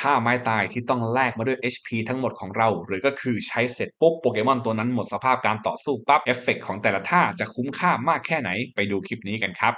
ท่าไม้ตายที่ต้องแลกมาด้วย HP ทั้งหมดของเรา หรือก็คือใช้เสร็จปุ๊บโปเกมอนตัวนั้นหมดสภาพการต่อสู้ปั๊บเอฟเฟกของแต่ละท่าจะคุ้มค่ามากแค่ไหนไปดูคลิปนี้กันครับ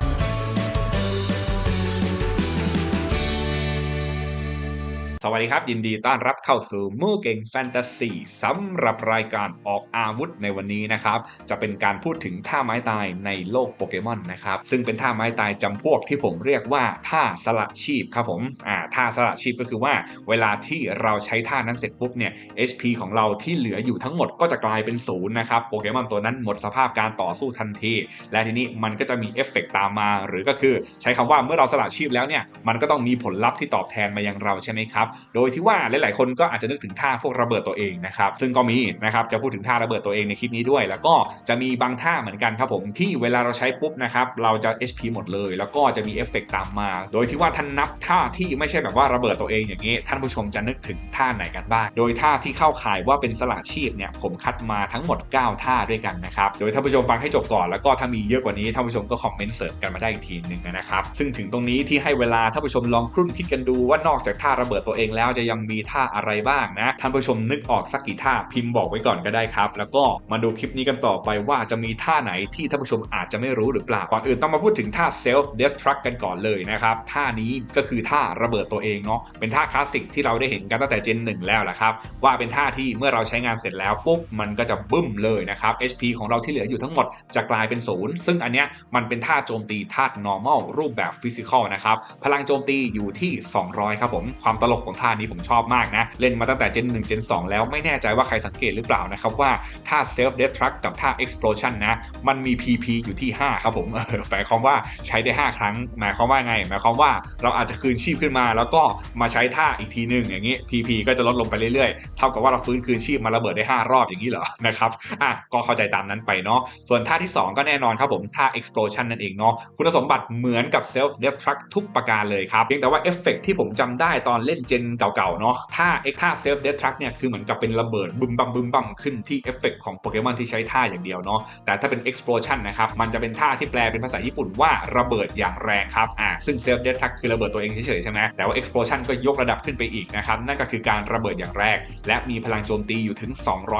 สวัสดีครับ ยินดีต้อนรับเข้าสู่มู่เก่งแฟนตาซีสำหรับรายการออกอาวุธในวันนี้นะครับ จะเป็นการพูดถึงท่าไม้ตายในโลกโปเกมอนนะครับ ซึ่งเป็นท่าไม้ตายจำพวกที่ผมเรียกว่าท่าสละชีพครับผมอ่าท่าสละชีพก็คือว่า เวลาที่เราใช้ท่านั้นเสร็จปุ๊บเนี่ย HP ของเราที่เหลืออยู่ทั้งหมดก็จะกลายเป็นศูนย์นะครับโปเกมอนตัวนั้นหมดสภาพการต่อสู้ทันที และทีนี้มันก็จะมีเอฟเฟกตามมา หรือก็คือใช้คำว่าเมื่อเราสละชีพแล้วเนี่ยมันก็ต้องมีผลลัพธ์ที่ตอบแทนมายังเราใช่ไหมครับโดยที่ว่าหลาย ๆ คนก็อาจจะนึกถึงท่าพวกระเบิดตัวเองนะครับซึ่งก็มีนะครับจะพูดถึงท่าระเบิดตัวเองในคลิปนี้ด้วย แล้วก็จะมีบางท่าเหมือนกันครับผมที่เวลาเราใช้ปุ๊บนะครับเราจะ HP หมดเลย แล้วก็จะมีเอฟเฟกตามมา โดยที่ว่าท่านนับท่าที่ไม่ใช่แบบว่าระเบิดตัวเองอย่างนี้ ท่านผู้ชมจะนึกถึงท่าไหนกันบ้าง โดยท่าที่เข้าข่ายว่าเป็นสละชีพเนี่ยผมคัดมาทั้งหมด 9 ท่าด้วยกันนะครับโดยท่านผู้ชมฟังให้จบก่อนแล้วก็ถ้ามีเยอะกว่านี้ท่านผู้ชมก็คอมเมนต์เสริมกันมาได้อีกทีหนึ่งนะครับซึ่งถึงตรงนี้ที่ให้เวลาท่านผู้ชมลองครุ่นคิดกันดูว่านอกจากท่าระเบิดตัวเองเองแล้วจะยังมีท่าอะไรบ้างนะ ท่านผู้ชมนึกออกสักกี่ท่าพิมพ์บอกไว้ก่อนก็ได้ครับ แล้วก็มาดูคลิปนี้กันต่อไปว่าจะมีท่าไหนที่ท่านผู้ชมอาจจะไม่รู้หรือเปล่าก่อนอื่นต้องมาพูดถึงท่า self destruct กันก่อนเลยนะครับท่านี้ก็คือท่าระเบิดตัวเองเนาะเป็นท่าคลาสสิกที่เราได้เห็นกันตั้งแต่เจนหนึ่งแล้วแหละครับว่าเป็นท่าที่เมื่อเราใช้งานเสร็จแล้วปุ๊บมันก็จะบึ้มเลยนะครับ HP ของเราที่เหลืออยู่ทั้งหมดจะกลายเป็นศูนย์ซึ่งอันเนี้ยมันเป็นท่าโจมตีธาตุ normal รูปแบบ physical นะครับพลังโจมตีอยู่ที่ 200 ครับผม ความตลกของท่านี้ผมชอบมากนะ เล่นมาตั้งแต่เจน1เจน2แล้วไม่แน่ใจว่าใครสังเกตหรือเปล่านะครับว่าท่า self destruct กับท่า explosion นะ มันมี PP อยู่ที่ 5 ครับผมเออหมายความว่าใช้ได้ 5 ครั้ง หมายความว่าไง หมายความว่าเราอาจจะคืนชีพขึ้นมา แล้วก็มาใช้ท่าอีกทีหนึ่งอย่างนี้ PP ก็จะลดลงไปเรื่อยๆ เท่ากับว่าเราฟื้นคืนชีพมาระเบิดได้ 5 รอบอย่างนี้เหรอนะครับอะก็เข้าใจตามนั้นไปเนาะส่วนท่าที่ 2 ก็แน่นอนครับผมท่า explosion นั่นเองเนาะคุณสมบัติเหมือนกับ self destruct ทุกประการเลยครับเพียงแต่ว่าเอฟเฟกที่ผมจำได้ตอนเล่นเจนเก่าๆเนาะท่า X ท่า self destruct เนี่ยคือเหมือนกับเป็นระเบิดบึมบัมบึมบัมขึ้นที่เอฟเฟกของโปเกมอนที่ใช้ท่าอย่างเดียวเนาะแต่ถ้าเป็น explosion นะครับมันจะเป็นท่าที่แปลเป็นภาษาญี่ปุ่นว่าระเบิดอย่างแรงครับอ่าซึ่ง self destruct คือระเบิดตัวเองเฉยๆใช่ไหมแต่ว่า explosion ก็ยกระดับขึ้นไปอีกนะครับนั่นก็คือการระเบิดอย่างแรงและมีพลังโจมตีอยู่ถึง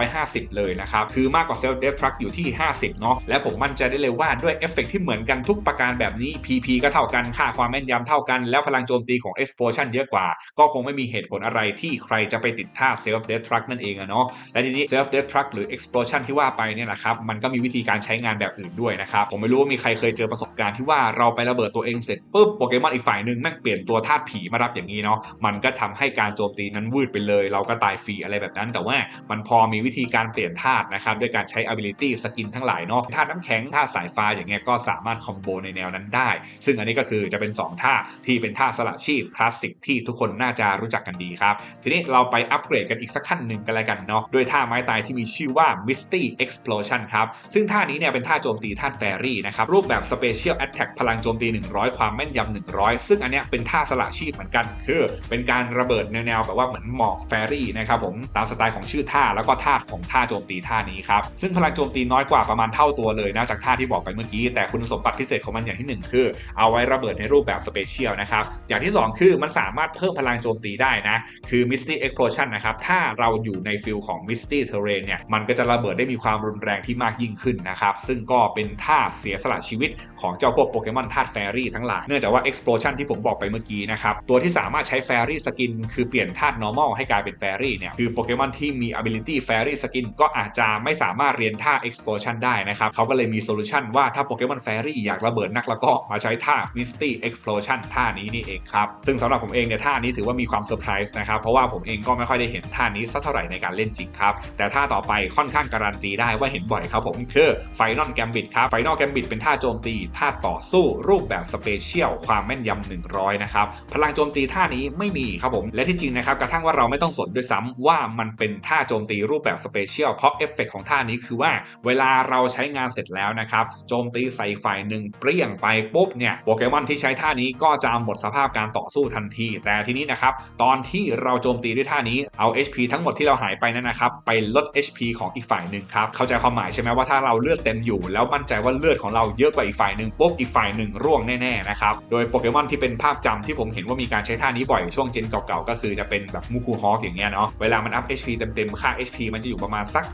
250 เลยนะครับคือมากกว่า self destruct อยู่ที่ 50เนาะและผมมั่นใจได้เลยว่าด้วยเอฟเฟกที่เหมือนกันทุกประการแบบนี้ PP ก็เท่ากันค่าความแม่นยำเท่ากัน แล้วพลังโจมตีของ explosion เยอะกว่าก็คงไม่มีเหตุผลอะไรที่ใครจะไปติดท่า self destruct นั่นเองอะเนาะและทีนี้ self destruct หรือ explosion ที่ว่าไปเนี่ยแหละครับมันก็มีวิธีการใช้งานแบบอื่นด้วยนะครับผมไม่รู้ว่ามีใครเคยเจอประสบการณ์ที่ว่าเราไประเบิดตัวเองเสร็จปุ๊บโปเกมอนอีกฝ่ายหนึ่งแม่งเปลี่ยนตัวธาตุผีมารับอย่างนี้เนาะมันก็ทำให้การโจมตีนั้นวืดไปเลย เราก็ตายฟรีอะไรแบบนั้น แต่ว่ามันพอมีวิธีการเปลี่ยนธาตุนะครับด้วยการใช้ ability สกินทั้งหลายเนาะธาตุน้ำแข็งธาตุสายฟ้าอย่างเงี้ยก็สามารถคอมโบในแนวนั้นได้ ซึ่งอันนี้ก็คือจะเป็น2ท่าที่เป็นท่าสละชีพคลาสสิกที่ทุกคนน่าจะรู้จักกันดีครับ ทีนี้เราไปอัปเกรดกันอีกสักขั้นหนึ่งกันแล้วกันเนาะด้วยท่าไม้ตายที่มีชื่อว่า Misty Explosion ครับ ซึ่งท่านี้เนี่ยเป็นท่าโจมตีธาแฟรี่นะครับ รูปแบบ Special Attack พลังโจมตี 100 ความแม่นยำ100 ซึ่งอันเนี้ยเป็นท่าสละชีพเหมือนกัน คือเป็นการระเบิดแนวๆแบบว่าเหมือนหมอกแฟรี่นะครับผมตามสไตล์ของชื่อท่าแล้วก็ท่าของท่าโจมตีท่านี้ครับซึ่งพลังโจมตีน้อยกว่าประมาณเท่าตัวเลยนะจากท่าที่บอกไปเมื่อกี้ แต่คุณสมบัติพิเศษของมันอย่างที่หนึ่งคือ เอาไว้ระเบิดในรูปแบบ Special นะครับอย่างที่สองคือมันสามารถเพิ่มพลังโจมตีได้นะ คือ Misty Explosion นะครับ ถ้าเราอยู่ในฟิลของ Misty Terrain เนี่ย มันก็จะระเบิดได้มีความรุนแรงที่มากยิ่งขึ้นนะครับ ซึ่งก็เป็นท่าเสียสละชีวิตของเจ้าพวกโปเกมอนธาตุแฟรี่ทั้งหลาย เนื่องจากว่า Explosion ที่ผมบอกไปเมื่อกี้นะครับ ตัวที่สามารถใช้แฟรี่สกิน คือเปลี่ยนธาตุ normal ให้กลายเป็นแฟรี่เนี่ย คือโปเกมอนที่มี ability แฟรี่สกินก็อาจจะไม่สามารถเรียนท่า Explosion ได้นะครับเขาก็เลยมีโซลูชันว่าถ้าโปเกมอนแฟรี่อยากระเบิดนักแล้วก็มาใช้ท่า Misty Explosion ท่านี้นี่เองครับซึ่งสำหรับผมเองเนี่ยท่านี้ถือว่ามีความเซอร์ไพรส์นะครับ เพราะว่าผมเองก็ไม่ค่อยได้เห็นท่านี้สักเท่าไหร่ในการเล่นจริงครับ แต่ท่าต่อไปค่อนข้างการันตีได้ว่าเห็นบ่อยครับผมคือ Final Gambit ครับ Final Gambit เป็นท่าโจมตีท่าต่อสู้รูปแบบสเปเชียลความแม่นยำ100 นะครับ พลังโจมตีท่านี้ไม่มีครับผมและที่จริงนะครับกระทั่งว่าเราไม่ต้องสนด้วยซ้ำว่ามันเป็นท่าโจมตีรูปแบบสเปเชียลเพราะเอฟเฟกของท่านี้คือว่าเวลาเราใช้งานเสร็จแล้วนะครับโจมตีใส่ฝ่ายหนึ่งเปรี้ยงไปปุ๊บเนี่ยโปเกมอนที่ใช้ท่านี้ก็จะหมดสภาพการต่อสู้ทันที แต่ทีนี้นะครับตอนที่เราโจมตีด้วยท่านี้เอา HP ทั้งหมดที่เราหายไปนั่นนะครับ ไปลด HP ของอีกฝ่ายหนึ่งครับ เข้าใจความหมายใช่ไหมว่าถ้าเราเลือดเต็มอยู่ แล้วมั่นใจว่าเลือดของเราเยอะกว่าอีกฝ่ายหนึ่งปุ๊บอีกฝ่ายหนึ่งร่วงแน่ๆนะครับ โดยโปเกมอนที่เป็นภาพจำที่ผมเห็นว่ามีการใช้ท่านี้บ่อยช่วงเจนเก่าๆก็คือจะเป็นแบบมูคูฮอคอย่างเงี้ยเนาะเวลามันอัพ HP เต็มๆค่า HP มันจะอยู่ประมาณสัก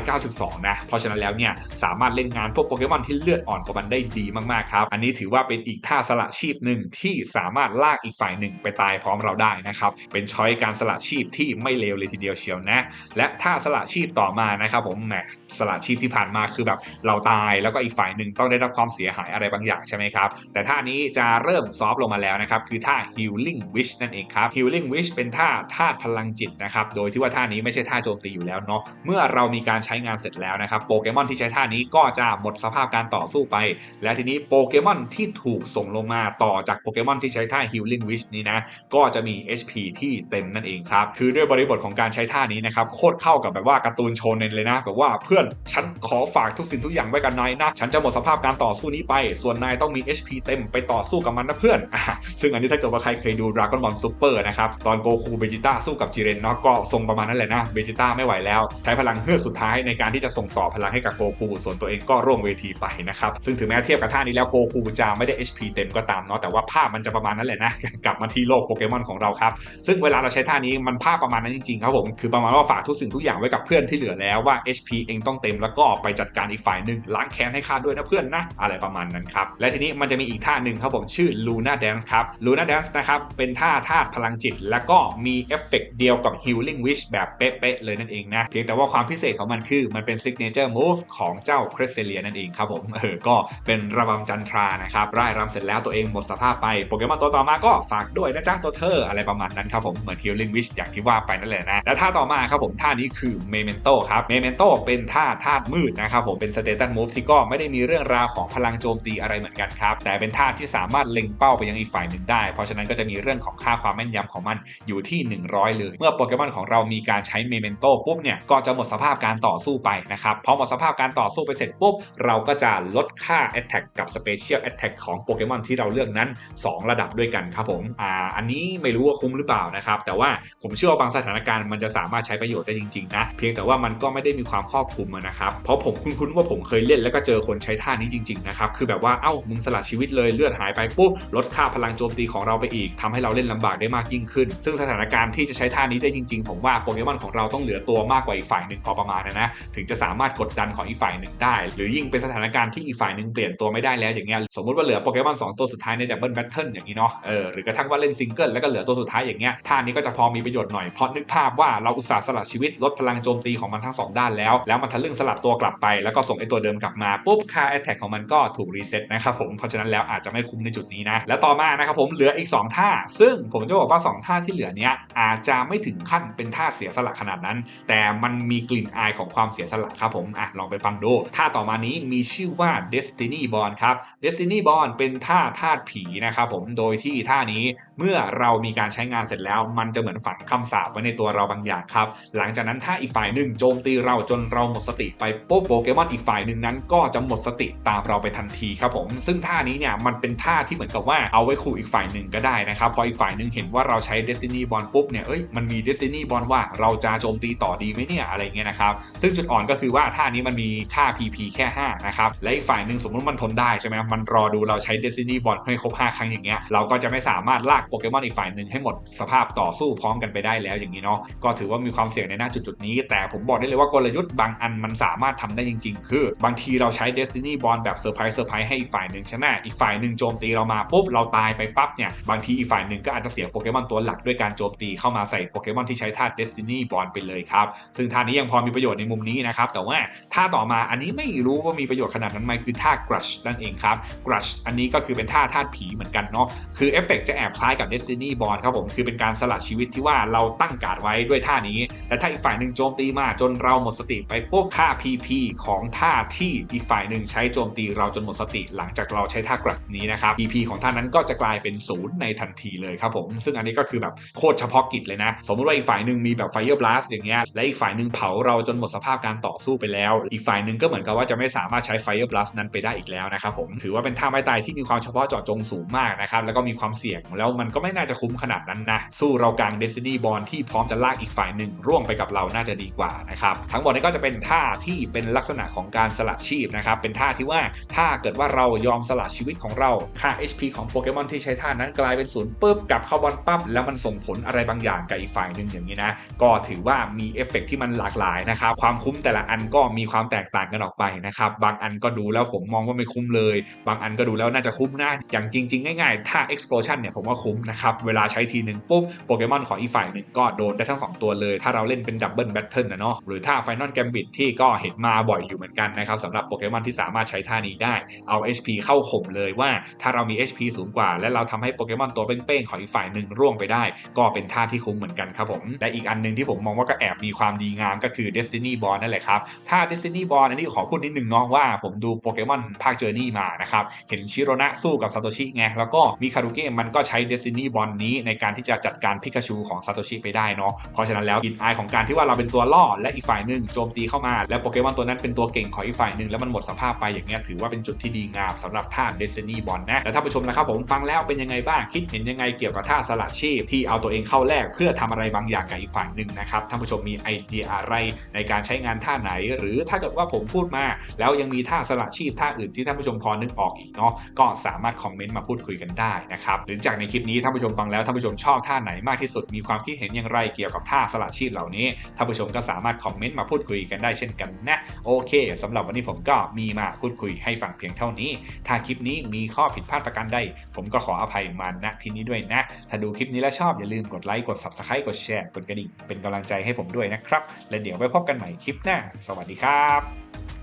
192 นะ เพราะฉะนั้นแล้วเนี่ยสามารถเล่นงานพวกโปเกมอนที่เลือดอ่อนกว่ามันได้ดีมากๆครับอันนี้ถือว่าเป็นอีกท่าสละชีพหนึ่งที่สามารถลากอีกฝ่ายหนึ่งไปตายพร้อมเราได้นะครับ เป็นช้อยการสละชีพที่ไม่เลวเลยทีเดียวเชียวนะ และท่าสละชีพต่อมานะครับผมแหมสละชีพที่ผ่านมาคือแบบเราตายแล้วก็อีกฝ่ายหนึ่งต้องได้รับความเสียหายอะไรบางอย่างใช่ไหมครับ แต่ท่านี้จะเริ่มซอฟลงมาแล้วนะครับ คือท่า healing wish นั่นเองครับ healing wish เป็นท่าธาตุพลังจิตนะครับ โดยที่ว่าท่านี้ไม่ใช่ท่าโจมตีอยู่แล้วเนาะ เมื่อเรามีการใช้งานเสร็จแล้วนะครับ โปเกมอนที่ใช้ท่านี้ก็จะหมดสภาพการต่อสู้ไป และทีนี้โปเกมอนที่ถูกส่งลงมาต่อจากโปเกมอนที่ใช้ท่า healing wish นี้นะ ก็จะมี HP ที่เต็มนั่นเองครับ คือด้วยบริบทของการใช้ท่านี้นะครับ โคตรเข้ากับแบบว่าการ์ตูนโชเนนเลยนะแบบว่าเพื่อนฉันขอฝากทุกสิ่งทุกอย่างไว้กับนายนะ ฉันจะหมดสภาพการต่อสู้นี้ไป ส่วนนายต้องมี HP เต็มไปต่อสู้กับมันนะเพื่อนอซึ่งอันนี้ถ้าเกิดว่าใครเคยดู Dragon Ball Super นะครับตอนโกคูเบจิต้าสู้กับจิเรนเนาะก็ทรงประมาณนั้นแหละนะเบจิต้าไม่ไหวแล้วใช้พลังเฮือกสุดท้ายในการที่จะส่งต่อพลังให้กับโกคูส่วนตัวเองก็ร่วงเวทีไปนะครับซึ่งถึงแม้เทียบกับท่านี้แล้วโกคูจะไม่ได้ HP เต็มก็ตามเนาะแต่ว่าภาพมันจะประมาณนั้นแหละนะกลับมาที่โลกโปเกมอนของเราครับ ซึ่งเวลาเราใช้ท่านี้มันภาพประมาณนั้นจริงๆครับผม คือประมาณว่าฝากทุกสิ่งทุกอย่างไว้กับเพื่อนที่เหลือแล้วว่า HP เองต้องเต็มแล้วก็ไปจัดการอีกฝ่ายหนึ่งล้างแค้นให้ข้าด้วยนะเพื่อนนะ อะไรประมาณนั้นครับ และทีนี้มันจะมีอีกท่าหนึ่งครับผมชื่อ Luna Dance ครับ Luna Dance นะครับเป็นท่าธาตุพลังจิต แล้วก็มีเอฟเฟกต์เดียวกับ Healing Wish แบบเป๊ะๆเลยนั่นเองนะเพียงแต่ว่าความพิเศษของมันคือมันเป็น Signature Move ของเจ้า c r e s t e l i a นั่นเองครับผมเออก็เป็นระบำจันทรานะครับร่ายรำเสร็จแล้วตัวเองหมดสภาพไปโปเกมอนตัวต่อมาก็ฝากด้วยนะจ๊ะตัวเธออะไรประมาณนั้นครับผมเหมือน Healing Wish อย่างที่ว่าไปนั่นแหละนะและท่าต่อมาครับผมท่านี้คือ Memento ครับ Memento เป็นท่าธาตุมืดนะครับผมเป็น Status Move ที่ก็ไม่ได้มีเรื่องราวของพลังโจมตีอะไรเหมือนกันครับแต่เป็นท่าที่สามารถเล็งเป้าไปยังอีกฝ่ายหนึ่งได้ เพราะฉะนั้นก็จะมีเรื่องของค่าความแม่นยำของมันอยู่ที่ 100 เลย เมื่อโปเกมอนของเรามีการใช้ Memento ปุ๊บเนี่ยก็จะหมดสภาพการต่อสู้ไปนะครับพอหมดสภาพการต่อสู้ไปเสร็จปุ๊บ เราก็จะลดค่า Attack กับ Special Attack ของโปเกมอนที่เราเลือกนั้น 2 ระดับด้วยกันครับผมอ่าอันนี้ไม่รู้ว่าคุ้มหรือเปล่านะครับ แต่ว่าผมเชื่อว่าบางสถานการณ์มันจะสามารถใช้ประโยชน์ได้จริงๆนะเพียงแต่ว่ามันก็ไม่ได้มีความครอบคลุมนะครับเพราะผมคุ้นๆว่าผมเคยเล่นแล้วก็เจอคนใช้ท่านี้จริงๆนะครับคือแบบว่าเอ้ามึงสละชีวิตเลยเลือดหายไปปุ๊บลดค่าพลังโจมตีของเราไปอีกทำให้เราเล่นลำบากได้มากยิ่งขึ้น ซึ่งสถานการณ์ที่จะใช้ท่านี้ได้จริงๆ ผมว่าโปเกมอนของเราต้องเหลือตัวมากกว่าอีกฝ่ายหนึ่งพอประมาณนะนะถึงจะสามารถกดดันของอีกฝ่ายหนึ่งได้ หรือยิ่งเป็นสถานการณ์ที่อีกฝ่ายหนึ่งเปลี่ยนตัวไม่ได้แล้วอย่างเงี้ยสมมติว่าเหลือโปเกมอน2ตัวสุดท้ายในดับเบิลแบทเทิลอย่างนี้เนาะเออหรือกระทั่งว่าเล่นซิงเกิลแล้วก็เหลือตัวสุดท้ายอย่างเงี้ยท่านี้ก็จะพอมีประโยชน์หน่อยเพราะนึกภาพว่าเราอุตส่าห์สละชีวิตลดพลังโจมตีของมันทั้งสองด้านแล้ว แล้วมันทะลึ่งสลับตัวกลับไป แล้วก็ส่งไอตัวเดิมกลับมาปุ๊บค่าแอตแทกของมันก็ถูกรีเซ็ตนะครับผมเพราะฉะนั้นแล้วอาจจะไม่คุ้มในจุดนี้นะแล้วต่อมานะครับผมเหลืออีก 2 ท่า ซึ่งผมจะบอกว่า 2 ท่าที่เหลือเนี้ยอาจจะไม่ถึงขั้นเป็นท่าเสียสละขนาดนั้น แต่มันมีกลิ่นอายของความเสียสละครับผมอะลองไปฟังดูท่าต่อมานี้มีชื่อว่า Destiny Bond ครับ Destiny Bond เป็นท่าธาตุผีนะครับผมโดยที่ท่านี้เมื่อเรามีการใช้งานเสร็จแล้ว มันจะเหมือนฝังคำสาปไว้ในตัวเราบางอย่างครับ หลังจากนั้นถ้าอีกฝ่ายหนึ่งโจมตีเราจนเราหมดสติไปปุ๊บโปเกมอนอีกฝ่ายหนึ่งนั้น ก็จะหมดสติตามเราไปทันทีครับผม ซึ่งท่านี้เนี่ยมันเป็นท่าที่เหมือนกับว่าเอาไว้ขู่อีกฝ่ายหนึ่งก็ได้นะครับพออีกฝ่ายหนึ่งเห็นว่าเราใช้ Destiny Bond ปุ๊บเนี่ยเอ้ยมันมี Destiny Bond ว่าเราจะโจมตีต่อดีไหมเนี่ยอะไรเงี้ยนะครับซึ่งจุดอ่อนก็คือว่าท่านี้มันมีค่า PP แค่ 5 นะครับและอีกฝ่ายหนึ่งสมมติมันทนได้ใช่ไหมมันรอดูเราใช้ Destiny Bond ให้ครบ5ครั้งอย่างเงี้ยเราก็จะไม่สามารถลากโปเกมอนอีกฝ่ายหนึ่งให้หมดสภาพต่อสู้พร้อมกันไปได้แล้วอย่างนี้เนาะก็ถือว่ามีความเสี่ยงในหน้าจุดๆนี้ แต่ผมบอกได้เลยว่ากลยุทธ์บางอันมันสามารถทำได้จริง ๆ คือบางทีเราใช้ Destiny Bond แบบเซอร์ไพรส์เซอร์ไพรส์ให้อีกฝ่ายหนึ่งช่ไหมอีกฝ่ายหนึ่งโจมตีเรามาปุ๊บเราตายไปปั๊บเนี่ยบางทีอีกฝ่ายหนึ่งก็อาจจะเสียโปเกมอนตัวหลักด้วยการโจมตีเข้ามาใส่โปเกมอนที่ใช้ธาตุ Destiny Bond ไปเลยครับซึ่งท่านี้ยังพอมีประโยชน์ในมุมนี้นะครับแต่ว่าท่าต่อมาอันนี้ไม่รู้ว่ามีประโยชน์ขนาดนั้นไหมคือท่า Crush นั่นเองครับ Crush อันนี้ก็คือเป็นท่าธาตุผีเหมือนกันเนาะคือเอฟเฟกจะแอบคล้ายกับ Destiny Bond ครับผมคือเป็นการสละชีวิตที่ว่าเราตั้งการ์ดไว้ด้วยท่านี้แต่ถ้าอีกฝ่ายหนึ่งโจมตีมาจนเราหมดสติไปปุ๊บค่า PP ของท่าที่อีกฝ่ายหนึ่งใช้โจมตีเราจนหมดสติ หลังจากเราใช้ท่ากรัดนี้นะครับ PP ของท่านั้นก็จะกลายเป็นศูนย์ในทันทีเลยครับผมซึ่งอันนี้ก็คือแบบโคตรเฉพาะกิจเลยนะ สมมติว่าอีกฝ่ายหนึ่งมีแบบ Fire Blast อย่างเงี้ยและอีกฝ่ายหนึ่งเผาเราจนหมดสภาพการต่อสู้ไปแล้ว อีกฝ่ายหนึ่งก็เหมือนกับว่าจะไม่สามารถใช้ Fire Blast นั้นไปได้อีกแล้วนะครับผมถือว่าเป็นท่าไม้ตายที่มีความเฉพาะเจาะจงสูงมากนะครับแล้วก็มีความเสี่ยงแล้วมันก็ไม่น่าจะคุ้มขนาดนาดนั้นนะ สู้เรากลาง Destiny b o n ที่พร้อมจะลากอีกฝ่ายหนึ่งร่วงไปกับเราน่าจะดีกว่านะครับทั้งหมดนี้ก็จะเป็นท่าที่เป็นลักษณะของการสละชีพนะครับเป็นท่าที่ว่าถ้าเกิดว่าเรายอมสละชีวิตของเราค่า HP ของโปเกมอนที่ใช้ท่านั้นกลายเป็นศูนย์ปุ๊บกลับเข้าบอลปั๊บแล้วมันส่งผลอะไรบางอย่างกับอีกฝ่ายหนึ่งอย่างนี้นะก็ถือว่ามีเอฟเฟกต์ที่มันหลากหลายนะครับความคุ้มแต่ละอันก็มีความแตกต่างกันออกไปนะครับบางอันก็ดูแล้วผมมองว่าไม่คุ้มเลย บางอันก็ดูแล้วน่าจะคุ้มนะอย่างจริง ๆ ง่ายๆ ถ้า explosion เนี่ยผมว่าคุ้มนะครับเวลาใช้ทีหนึ่งปุ๊บโปเกมอนของอีกฝ่ายหนึ่งก็โดนได้ทั้ง 2 ตัวเลย ถ้าเราเล่นเป็นดับเบิลแบทเทิลนะเนาะหรือถ้า Final Gambit ที่ก็เห็นมาบ่อยอยู่เหมือนกันนะครับสำหรับโปเกมอนที่สามารถใช้ท่านี้ได้เอา HP เข้าข่มเลยว่าถ้าเรามี HP สูงกว่า และเราทำให้โปเกมอนตัวเป้งๆของอีกฝ่ายหนึ่งร่วงไปได้ ก็เป็นท่าที่คุ้มเหมือนกันครับผมและอีกอันหนึงที่ผมมองว่าก็แอบมีความดีงามก็คือ Destiny Ball นั่นแหละครับถ้า Destiny Ball อันนี้ขอพูดนิดนึงเนาะว่าผมดูโปเกมอนภาคเจอร์นี่มานะครับเห็นชิโรนะสู้กับซาโตชิไงแล้วก็มิคารุเกะมันก็ใช้ Destiny Ball นี้ในการที่จะจัดการพิกาชูของซาโตชิไปได้เนาะเพราะฉะนั้นแล้วกลินไอของการที่ว่าเราเป็นตัวล่อและอีกฝ่ายหนึ่งโจมตีเข้ามา แล้วโปเกมอนตัวนั้นเป็นตัวเก่งของอีกฝ่ายหนึ่งแล้วมันหมดสภาพไปอย่างเงี้ยถือว่าเป็นจุดที่ดีงามสำหรับท่า Destiny Ball นะแล้วท่านผู้ชมนะครับผมฟังแล้วเป็นยังไงบ้างคิดเห็นยังไงเกี่ยวกับท่าสละชีพที่เอาตัวเองเข้าแลกเพื่อทำอะไรบางอย่างกับอีกฝ่ายหนึ่งนะครับท่านผู้ชมมีไอเดียอะไรในการใช้งานท่าไหน หรือถ้าเกิดว่าผมพูดมา แล้วยังมีท่าสละชีพท่าอื่นที่ท่านผู้ชมพอนึกออกอีกเนาะก็สามารถคอมเมนต์มาพูดคุยกันได้นะครับหรือจากในคลิปนี้ท่านผู้ชมฟังแล้วท่านผู้ชมชอบท่าไหนมากที่สุดมีความคิดเห็นอย่างไรเกี่ยวกับท่าสละชีพเหล่านี้ท่านผู้ชมก็สามารถคอมเมนต์มาพูดคุยกันได้เช่นกันนะ โอเคสำหรับวันนี้ผมก็มีมาพูดคุยให้ฟังเพียงเท่านี้ ถ้าคลิปนี้มีข้อผิดพลาดประการใดผมก็ขออภัยมาณที่นี้ด้วยนะ ถ้าดูคลิปนี้แล้วชอบอย่าลืมกดไลค์กด Subscribe กดแชร์กดกระดิ่งเป็นกำลังใจให้ผมด้วยนะครับ และเดี๋ยวไปพบกันใหม่คลิปหน้า สวัสดีครับ